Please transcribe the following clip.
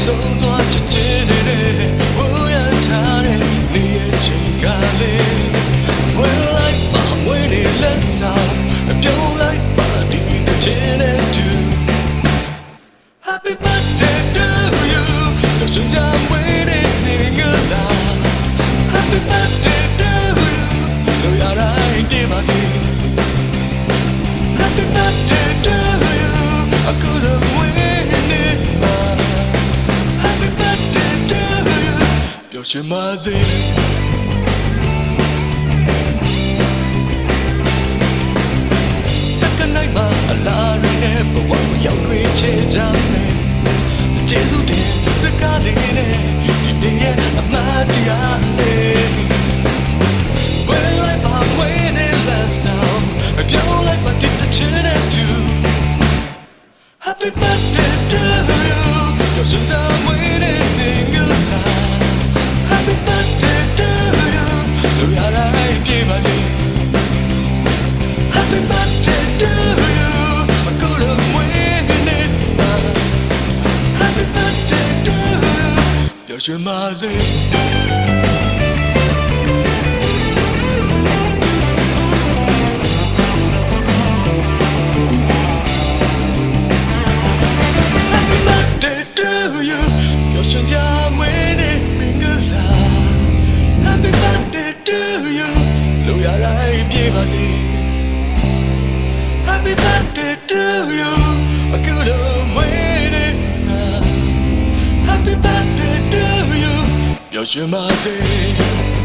ဆုံးသွားချစ်ချင်တယ်ဝူရထားတဲ့နေရဲ့ချိန်ကလေး When life my way to let's out အပြုံးလိုက်ပါဒီတချင်တဲ့ to Happy birthday to you တို့စံကြွယ်တဲ့နေကလာ Happy birthday 表现马子。စက္ကနိုင်မှာအလားရင်းနဲ့ဘဝကိုရောက်ခွေချေကြမယ်ကျေးဇူးတင်စကားလေးနဲ့ဒီနေ့ရဲ့အမတ်တရားလေးဝဲလိုက်ပါဝဲနေလက်ဆောင်ပြောင်းလိုက်ပါတစ်ချင်တဲ့သူ Happy birthday to you 有生在 şaşırmazız. Happy birthday to you. I could Don't you, my dear?